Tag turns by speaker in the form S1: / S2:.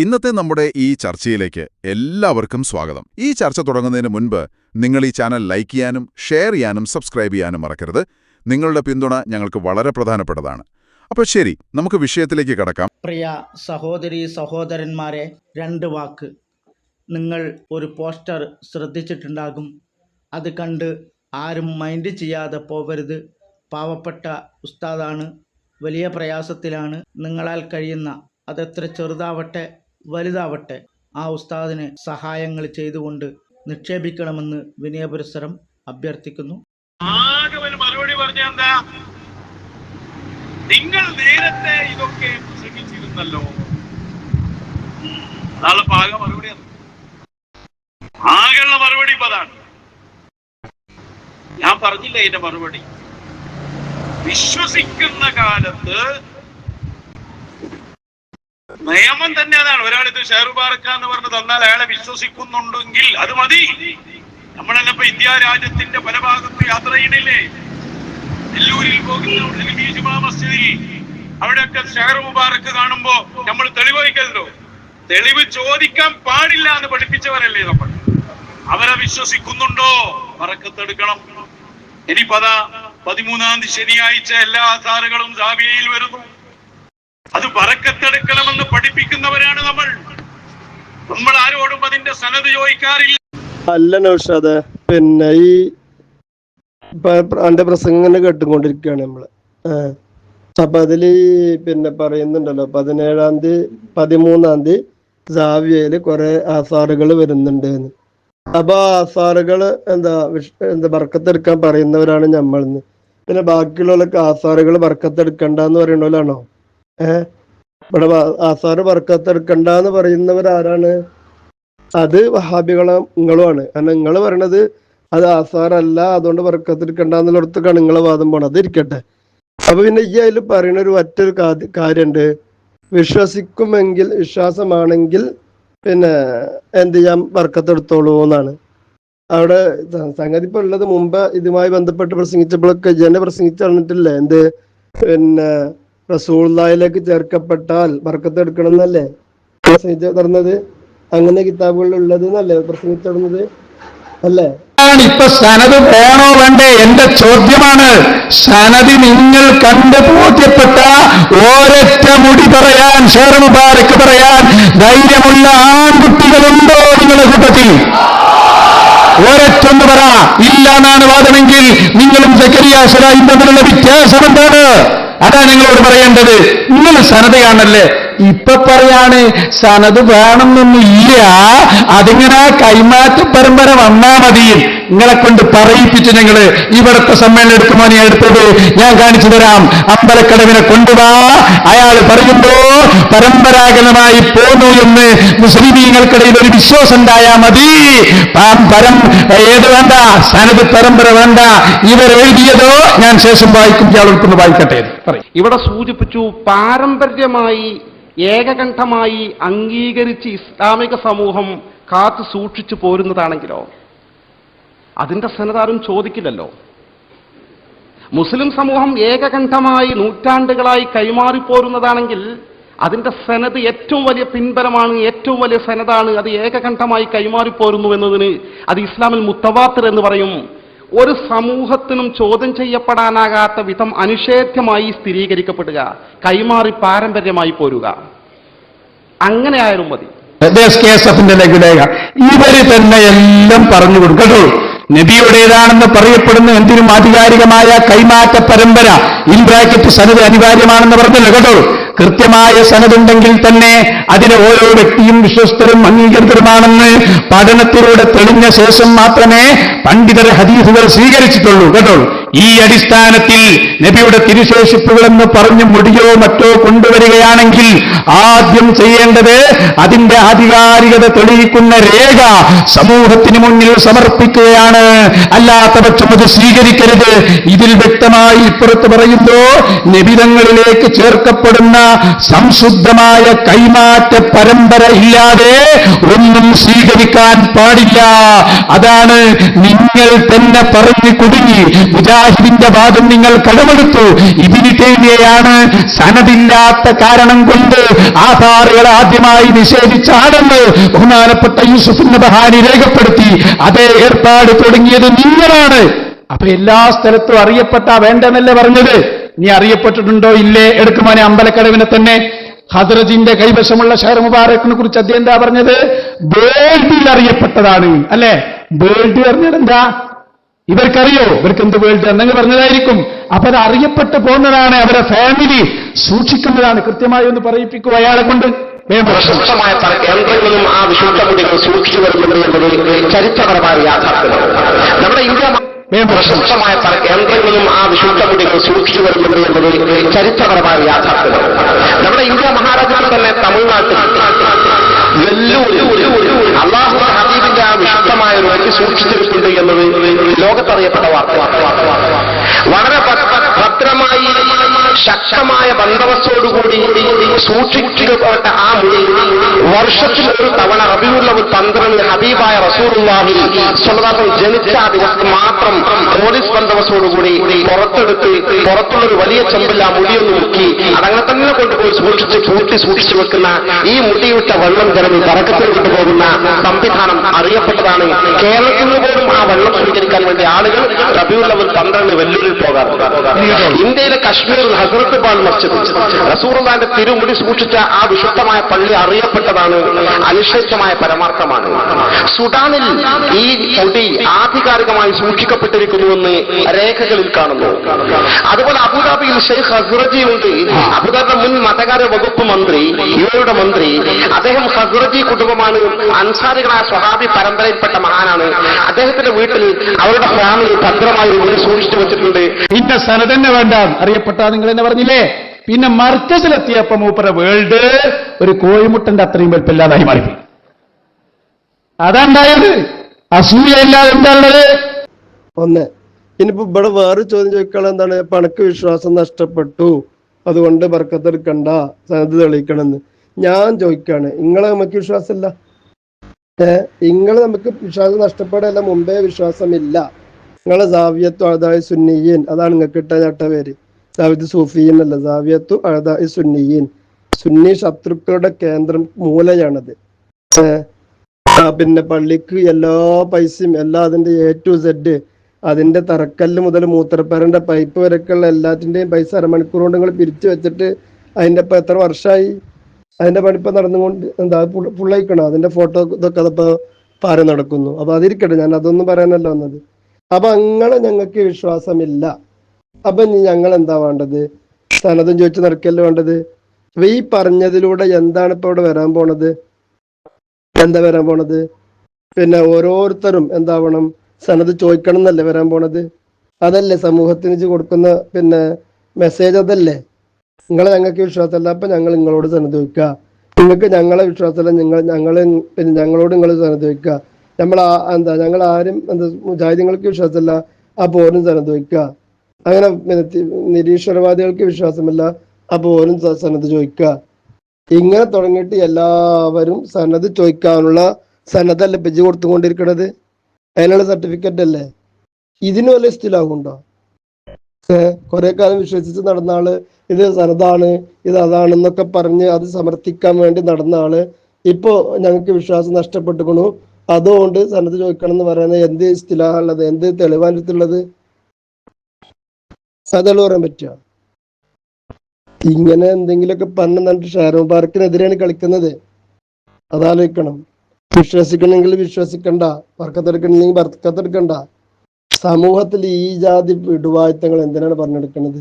S1: ഇന്നത്തെ നമ്മുടെ ഈ ചർച്ചയിലേക്ക് എല്ലാവർക്കും സ്വാഗതം. ഈ ചർച്ച തുടങ്ങുന്നതിന് മുൻപ് നിങ്ങൾ ഈ ചാനൽ ലൈക്ക് ചെയ്യാനും ഷെയർ ചെയ്യാനും സബ്സ്ക്രൈബ് ചെയ്യാനും മറക്കരുത്. നിങ്ങളുടെ പിന്തുണ ഞങ്ങൾക്ക് വളരെ പ്രധാനപ്പെട്ടതാണ്. അപ്പോൾ ശരി നമുക്ക് വിഷയത്തിലേക്ക് കടക്കാം.
S2: പ്രിയ സഹോദരി സഹോദരന്മാരെ രണ്ട് വാക്ക്. നിങ്ങൾ ഒരു പോസ്റ്റർ ശ്രദ്ധിച്ചിട്ടുണ്ടാകും. അത് കണ്ട് ആരും മൈൻഡ് ചെയ്യാതെ പോവരുത്. പാവപ്പെട്ട ഉസ്താദാണ്. വലിയ പ്രയാസത്തിലാണ്. നിങ്ങളാൽ കഴിയുന്ന അതെത്ര ചെറുതാവട്ടെ വലുതാവട്ടെ. ആ ഉസ്താദിനെ സഹായങ്ങൾ ചെയ്തുകൊണ്ട് നിക്ഷേപിക്കണമെന്ന് വിനയപുരസരം അഭ്യർത്ഥിക്കുന്നു.
S3: ആകെ ഒരു മറുപടി പറഞ്ഞ എന്താ? നിങ്ങൾ നേരത്തെ ഇതൊക്കെ പ്രസംഗിച്ചിരുന്നല്ലോ. അതാണ് ആകെ മറുപടി. ആകെയുള്ള മറുപടി ഇപ്പതാണ് ഞാൻ പറഞ്ഞില്ല ഇതിന്റെ മറുപടി? വിശ്വസിക്കുന്ന കാലത്ത് നിയമം തന്നെ അതാണ്. ഒരാൾ ഇത് ഷെയർബാർക്ക എന്ന് പറഞ്ഞ് തന്നാൽ അയാളെ വിശ്വസിക്കുന്നുണ്ടെങ്കിൽ അത് മതി. നമ്മളെല്ലാം ഇപ്പൊ ഇന്ത്യ രാജ്യത്തിന്റെ പല ഭാഗത്തും യാത്ര ചെയ്യണില്ലേ? നെല്ലൂരിൽ പോകുന്ന മസ്ജിദിൽ അവിടെയൊക്കെ ഷെയർ മുബാറക്ക് കാണുമ്പോ നമ്മൾ തെളിവ് വഹിക്കല്ലോ തെളിവ് ചോദിക്കാൻ പാടില്ല എന്ന് പഠിപ്പിച്ചവരല്ലേ നമ്മൾ. അവരെ വിശ്വസിക്കുന്നുണ്ടോ? പറക്കത്തെടുക്കണം ഇനി പതാ പതിമൂന്നാം തീയതി ശനിയാഴ്ച എല്ലാ ആധാറുകളും ജാബിയയിൽ വരുന്നു. അത് പറക്കത്തെടുക്കണമെന്ന് പഠിപ്പിക്കുന്നവരാണ് നമ്മൾ. നമ്മൾ ആരോടും അതിന്റെ സനത് ചോദിക്കാറില്ല.
S4: അല്ല നൗഷാദ് പിന്നെ ഈ അന്റെ പ്രസംഗം തന്നെ കേട്ടുകൊണ്ടിരിക്കുകയാണ് നമ്മൾ. അപ്പൊ അതിൽ പിന്നെ പറയുന്നുണ്ടല്ലോ പതിനേഴാം തീയതി പതിമൂന്നാം തീയതി ജാവിയയിൽ കുറെ ആസാറുകൾ വരുന്നുണ്ട് എന്ന് അപ്പൊ ആസാറുകൾ എന്താ എന്താ ബർക്കത്തെടുക്കാൻ പറയുന്നവരാണ് നമ്മൾ പിന്നെ ബാക്കിയുള്ളവരൊക്കെ ആസാറുകൾ ബർക്കത്തെടുക്കണ്ടെന്ന് പറയുന്നവരാണോ? ഏഹ് ഇവിടെ ആസാറ് വർക്കത്തെടുക്കണ്ടെന്ന് പറയുന്നവർ ആരാണ് അത് വഹാബികളും നിങ്ങളുമാണ് കാരണം നിങ്ങൾ പറയണത് അത് ആസാറല്ല അതുകൊണ്ട് വർക്കത്തെടുക്കണ്ടെന്നുള്ളിടത്തൊക്കെയാണ് നിങ്ങളെ വാദം പോണത്. അതിരിക്കട്ടെ അപ്പൊ പിന്നെ ഈ അതിൽ പറയുന്ന ഒരു മറ്റൊരു കാര്യമുണ്ട് വിശ്വസിക്കുമെങ്കിൽ വിശ്വാസമാണെങ്കിൽ പിന്നെ എന്ത് ചെയ്യാം? വർക്കത്തെടുത്തോളൂ എന്നാണ്. അവിടെ സംഗതി ഇപ്പൊ ഉള്ളത് മുമ്പ് ഇതുമായി ബന്ധപ്പെട്ട് പ്രസംഗിച്ചപ്പോഴൊക്കെ ജന പ്രസംഗിച്ചു പറഞ്ഞിട്ടില്ലേ? എന്ത്? പിന്നെ റസൂള്ളയിലേക്ക് ചേർക്കപ്പെട്ടാൽ വർക്കത്തെടുക്കണം എന്നല്ലേ പ്രസംഗിച്ച് നടന്നത് അങ്ങനെ കിതാബുകളിൽ ഉള്ളത് എന്നല്ലേ? പ്രസംഗിച്ചു നടന്നത് അല്ലേ?
S5: ഇപ്പൊ സനത് വേണോ വേണ്ടേ? എന്റെ ചോദ്യമാണ്. സനത് നിങ്ങൾ കണ്ട് ബോധ്യപ്പെട്ട ഓരൊറ്റ മുടി പറയാൻ ഷേർ മുബാരക്ക് പറയാൻ ധൈര്യമുള്ള ആൺകുട്ടികളുണ്ടോ നിങ്ങളുടെ കൂട്ടത്തിൽ? ഒരൊറ്റൊന്ന് പറ. ഇല്ല എന്നാണ് വാദമെങ്കിൽ നിങ്ങളും സക്കരിയ സലായും തമ്മിലുള്ള വ്യത്യാസം എന്താണ്? അതാണ് നിങ്ങളോട് പറയേണ്ടത്. നിങ്ങൾ സനതയാണല്ലേ? ഇപ്പൊ പറയാണ് സനത് വേണമെന്നൊന്നും ഇല്ല അതിങ്ങനെ കൈമാറ്റ പരമ്പര വന്നാ മതി. നിങ്ങളെ കൊണ്ട് പറയിപ്പിച്ച് ഞങ്ങൾ ഇവിടുത്തെ സമ്മേളനം എടുക്കുമോ നീ എടുത്തത് ഞാൻ കാണിച്ചു തരാം. അമ്പലക്കടവിനെ കൊണ്ടുവാ. അയാൾ പറയുമ്പോ പരമ്പരാഗതമായി പോന്നു എന്ന് മുസ്ലിമീങ്ങൾക്കിടയിൽ ഒരു വിശ്വാസം ഉണ്ടായാൽ മതി പരം ഏത് വേണ്ട സനത് പരമ്പര വേണ്ട. ഇവർ എഴുതിയതോ ഞാൻ ശേഷം വായിക്കും ഇയാൾ വായിക്കട്ടെ
S6: ഇവിടെ സൂചിപ്പിച്ചു പാരമ്പര്യമായി ഏകകണ്ഠമായി അംഗീകരിച്ച് ഇസ്ലാമിക സമൂഹം കാത്തു സൂക്ഷിച്ചു പോരുന്നതാണെങ്കിലോ? അതിന്റെ സനതാരും ചോദിക്കില്ലല്ലോ. മുസ്ലിം സമൂഹം ഏകകണ്ഠമായി നൂറ്റാണ്ടുകളായി കൈമാറിപ്പോരുന്നതാണെങ്കിൽ അതിന്റെ സനത് ഏറ്റവും വലിയ പിൻബലമാണ് ഏറ്റവും വലിയ സനതാണ് അത് ഏകകണ്ഠമായി കൈമാറിപ്പോരുന്നു എന്നതിന് അത് ഇസ്ലാമിൽ മുത്തവാത്തർ എന്ന് പറയും. ഒരു സമൂഹത്തിനും ചോദ്യം ചെയ്യപ്പെടാനാകാത്ത വിധം അനിഷേധ്യമായി സ്ഥിരീകരിക്കപ്പെടുക കൈമാറി പാരമ്പര്യമായി പോരുക. അങ്ങനെ ആയാലും മതി.
S5: ഇവർ തന്നെ എല്ലാം പറഞ്ഞു കൊടുക്കും കേട്ടോ. നബിയുടേതാണെന്ന് പറയപ്പെടുന്ന എന്തിനും ആധികാരികമായ കൈമാറ്റ പരമ്പര? ഇൻ ബ്രാക്കറ്റ് സനത് അനിവാര്യമാണെന്ന് പറഞ്ഞു കേട്ടോ. കൃത്യമായ സനതുണ്ടെങ്കിൽ തന്നെ അതിന് ഓരോ വ്യക്തിയും വിശ്വസ്തരും അംഗീകൃതരുമാണെന്ന് പഠനത്തിലൂടെ തെളിഞ്ഞ ശേഷം മാത്രമേ പണ്ഡിതർ ഹദീസുകൾ സ്വീകരിച്ചിട്ടുള്ളൂ കേട്ടോ. ഈ അടിസ്ഥാനത്തിൽ നബിയുടെ തിരുശേഷിപ്പുകളെന്ന് പറഞ്ഞ് മുടിയോ മറ്റോ കൊണ്ടുവരികയാണെങ്കിൽ ആദ്യം ചെയ്യേണ്ടത് അതിന്റെ ആധികാരികത തെളിയിക്കുന്ന രേഖ സമൂഹത്തിന് മുന്നിൽ സമർപ്പിക്കുകയാണ്. അല്ലാത്ത പക്ഷം അത് സ്വീകരിക്കരുത്. ഇതിൽ വ്യക്തമായി ഇപ്പുറത്ത് പറയുന്നു നിബിതങ്ങളിലേക്ക് ചേർക്കപ്പെടുന്ന സംശുദ്ധമായ കൈമാറ്റ പരമ്പര ഇല്ലാതെ ഒന്നും സ്വീകരിക്കാൻ പാടില്ല. അതാണ് നിങ്ങൾ തന്നെ പറഞ്ഞു കുടുങ്ങി. മുജാഹിദിന്റെ വാദം നിങ്ങൾ കടമെടുത്തു. ഇതിന് തേടിയാണ് സനതില്ലാത്ത കാരണം കൊണ്ട് ആധാറുകൾ ആദ്യമായി നിഷേധിച്ചാണെന്ന് ബഹുമാനപ്പെട്ട യൂസുഫ് ബഹാനി രേഖപ്പെടുത്തി. അതേ ഏർപ്പാട് തുടങ്ങിയത് നിങ്ങളാണ്. അപ്പൊ എല്ലാ സ്ഥലത്തും അറിയപ്പെട്ട വേണ്ടെന്നല്ലേ പറഞ്ഞത്? നീ അറിയപ്പെട്ടിട്ടുണ്ടോ? ഇല്ലേ? എടുക്കുമാനെ അമ്പലക്കടവിനെ തന്നെ. ഹദ്രജിന്റെ കൈവശമുള്ള ഷെയർ മുബാറക്കിനെ കുറിച്ച് അദ്ദേഹം എന്താ പറഞ്ഞത്? വേൾഡിൽ അറിയപ്പെട്ടതാണ്. അല്ലെ? വേൾഡ് പറഞ്ഞത് എന്താ? ഇവർക്കറിയോ? ഇവർക്ക് എന്ത് വേൾഡ് എന്നങ്ങ് പറഞ്ഞതായിരിക്കും. അപ്പൊ അത് അറിയപ്പെട്ടു പോകുന്നതാണ് അവരെ ഫാമിലി സൂക്ഷിക്കുന്നതാണ്. കൃത്യമായി ഒന്ന് പറയിപ്പിക്കുക അയാളെ കൊണ്ട്.
S7: പ്രശസ്തമായ പല കേന്ദ്രങ്ങളും ആ വിശുദ്ധ മുടികൾ സൂക്ഷിച്ചു വരുന്നുണ്ട് എന്നത് ചരിത്രപരമായ യാഥാർത്ഥ്യമാണ്. നമ്മുടെ ഇന്ത്യ പ്രശസ്തമായ പല കേന്ദ്രങ്ങളും ആ വിശുദ്ധ മുടികൾ സൂക്ഷിച്ചു വരുന്നുണ്ട് എന്നത് ചരിത്രപരമായ യാഥാർത്ഥ്യമാണ്. നമ്മുടെ ഇന്ത്യ മഹാരാജ്യത്തിൽ തന്നെ ബന്ധവസ്തോടുകൂടി സൂക്ഷിക്കപ്പെട്ട ആ മുറി വർഷത്തിൽ ഒരു തവണ റസൂറുല്ലാഹി സ്വന്തം ജനിച്ച ദിവസം മാത്രം പോലീസ് ബന്ധവസോടുകൂടി പുറത്തെടുത്ത് പുറത്തുള്ളൊരു വലിയ ചെമ്പില്ല മുടിയൊന്നു മുക്കി അതങ്ങനെ തന്നെ കൊണ്ടുപോയി സൂക്ഷിച്ച് കൂട്ടി സൂക്ഷിച്ചു വെക്കുന്ന ഈ മുടിയിട്ട വെള്ളം ജനം തറക്കത്തിൽ കൊണ്ടുപോകുന്ന സംവിധാനം അറിയപ്പെട്ടതാണ്. കേരളത്തിൽ നിന്ന് പോലും ആ വെള്ളം സ്വീകരിക്കാൻ വേണ്ടി ആളുകൾ റബിയുള്ളവർ പന്ത്രണ്ട് വെല്ലുവിളിൽ പോകാറുണ്ട്. ഇന്ത്യയിലെ കശ്മീരിൽ ഹസരത്ത് ബാൽ മസ്ജിദ് റസൂറുല്ലാന്റെ തിരുമുടി സൂക്ഷിച്ച ആ വിശുദ്ധമായ പള്ളി അറിയപ്പെട്ടതാണ് അനുശേഷമായ പരമാർത്ഥമാണ്. സുഡാനിൽ ഈ മുടി ആധികാരികമായി സൂക്ഷിക്കപ്പെട്ടിരിക്കുന്നുവെന്ന് രേഖകളിൽ കാണുന്നു. അതുപോലെ അബുദാബിയിൽ ഷെയ്ഖ് ഹസ്റജി ഉണ്ട്. അബുദാബിയുടെ മുൻ മതകാര്യ വകുപ്പ് മന്ത്രി യുവയുടെ മന്ത്രി. അദ്ദേഹം ഹസ്രജി കുടുംബമാണ്. അൻസാരികളായ സ്വഹാബി പരമ്പരയിൽപ്പെട്ട മഹാനാണ്. അദ്ദേഹത്തിന്റെ വീട്ടിൽ അവരുടെ ഫാമിലി ഭദ്രമായി മുടി സൂക്ഷിച്ചു വെച്ചിട്ടുണ്ട്.
S5: പിന്നെ സനതന്നെ വേണ്ട. അറിയപ്പെട്ട നിങ്ങൾ എന്നെ പറഞ്ഞില്ലേ? പിന്നെ മർക്കസിലെത്തിയപ്പോ മൂപ്പര വേൾഡ് ഒരു കോഴിമുട്ടന്റെ അത്രയും വെളുപ്പില്ലാതായി മാറിപ്പോയി അതാണ്ടായത്? അസൂയല്ല എന്താണത്
S4: ഒന്ന് ഇനിയിപ്പോ ഇവിടെ വേറെ ചോദ്യം ചോദിക്കാൻ എന്താണ്? പണക്ക് വിശ്വാസം നഷ്ടപ്പെട്ടു. അതുകൊണ്ട് ബർക്കത്തെടുക്കണ്ട. സന്നദ്ധ തെളിയിക്കണമെന്ന്. ഞാൻ ചോദിക്കാണ് ഇങ്ങളെ നമുക്ക് വിശ്വാസമില്ല? ഏ നിങ്ങൾ നമുക്ക് വിശ്വാസം നഷ്ടപ്പെടല്ല മുമ്പേ വിശ്വാസമില്ല. നിങ്ങളെ സാവിയത്തു അഴതായി സുന്നിയീൻ. അതാണ് നിങ്ങൾക്ക് ഇട്ട ചട്ട പേര്. സാവിത്ത് സൂഫിയൻ അല്ല സാവിയത്തു അഴതായി സുന്നിയീൻ. സുന്നി ശത്രുക്കളുടെ കേന്ദ്രം മൂലയാണത്. ഏഹ് പിന്നെ പള്ളിക്ക് എല്ലാ പൈസയും എല്ലാ അതിന്റെ എ ടു സെഡ് അതിന്റെ തറക്കല്ല് മുതൽ മൂത്രപ്പരന്റെ പൈപ്പ് വരെയൊക്കെയുള്ള എല്ലാറ്റിന്റെയും പൈസ അരമണിക്കൂർ കൊണ്ട് നിങ്ങൾ പിരിച്ചു വെച്ചിട്ട് അതിന്റെ ഇപ്പൊ എത്ര വർഷമായി? അതിന്റെ പണിപ്പം നടന്നുകൊണ്ട് എന്താ ഫുള്ളയിക്കണം അതിന്റെ ഫോട്ടോ ഇതൊക്കെ അതിപ്പോ പാര നടക്കുന്നു. അപ്പൊ അതിരിക്കട്ടെ ഞാൻ അതൊന്നും പറയാനല്ല വന്നത്. അപ്പൊ അങ്ങനെ ഞങ്ങൾക്ക് വിശ്വാസമില്ല. അപ്പൊ ഞങ്ങൾ എന്താ വേണ്ടത്? സനതും ചോദിച്ചു നടക്കല്ലേ വേണ്ടത്? അപ്പൊ ഈ പറഞ്ഞതിലൂടെ എന്താണ് ഇപ്പൊ ഇവിടെ വരാൻ പോണത്? എന്താ വരാൻ പോണത്? പിന്നെ ഓരോരുത്തരും എന്താവണം സനത് ചോദിക്കണം എന്നല്ലേ വരാൻ പോണത്? അതല്ലേ സമൂഹത്തിന് കൊടുക്കുന്ന പിന്നെ മെസ്സേജ് അതല്ലേ? നിങ്ങൾ ഞങ്ങൾക്ക് വിശ്വാസമല്ല അപ്പൊ ഞങ്ങൾ നിങ്ങളോട് സനത് ചോദിക്കുക. നിങ്ങൾക്ക് ഞങ്ങളെ വിശ്വാസമല്ല നിങ്ങൾ ഞങ്ങൾ പിന്നെ ഞങ്ങളോട് നിങ്ങൾ സനത് ചോദിക്കുക. നമ്മൾ എന്താ ഞങ്ങൾ ആരും എന്താ മുജാഹിദീങ്ങൾക്ക് വിശ്വാസമല്ല അപ്പോൾ ഓരും സനത് ചോദിക്കുക. അങ്ങനെ നിരീശ്വരവാദികൾക്ക് വിശ്വാസമില്ല അപ്പോൾ ഓരും സന്നദ്ധ ചോദിക്കുക. ഇങ്ങനെ തുടങ്ങിയിട്ട് എല്ലാവരും സന്നദ്ധ ചോദിക്കാനുള്ള സന്നദ്ധല്ല ലഭിച്ചു കൊടുത്തുകൊണ്ടിരിക്കണത്? അതിനുള്ള സർട്ടിഫിക്കറ്റ് അല്ലേ? ഇതിന് വല്ല ഇസ്തിലാകുണ്ടോ ഏഹ് കുറെ കാലം വിശ്വസിച്ച് നടന്ന ആൾ ഇത് സനതാണ് ഇത് അതാണെന്നൊക്കെ പറഞ്ഞ് അത് സമർത്ഥിക്കാൻ വേണ്ടി നടന്ന ആൾ ഇപ്പോ ഞങ്ങൾക്ക് വിശ്വാസം നഷ്ടപ്പെട്ടുക്കണു. അതുകൊണ്ട് സന്നദ്ധ ചോദിക്കണം എന്ന് പറയുന്നത് എന്ത് ഇസ്തിലാഹുള്ളത് എന്ത് തെളിവാനുള്ളത് അതെല്ലാം പറയാൻ പറ്റുക ഇങ്ങനെ എന്തെങ്കിലുമൊക്കെ പറഞ്ഞു എന്നിട്ട് ഷാരോ പാർക്കിനെതിരെയാണ് കളിക്കുന്നത്. അതാലോചിക്കണം വിശ്വസിക്കണമെങ്കിൽ വിശ്വസിക്കണ്ട. വർക്കത്തെടുക്കണമെങ്കിൽ വർക്കത്തെടുക്കണ്ട. സമൂഹത്തിൽ ഈ ജാതി വിടുവായുത്തങ്ങൾ എന്തിനാണ് പറഞ്ഞെടുക്കുന്നത്?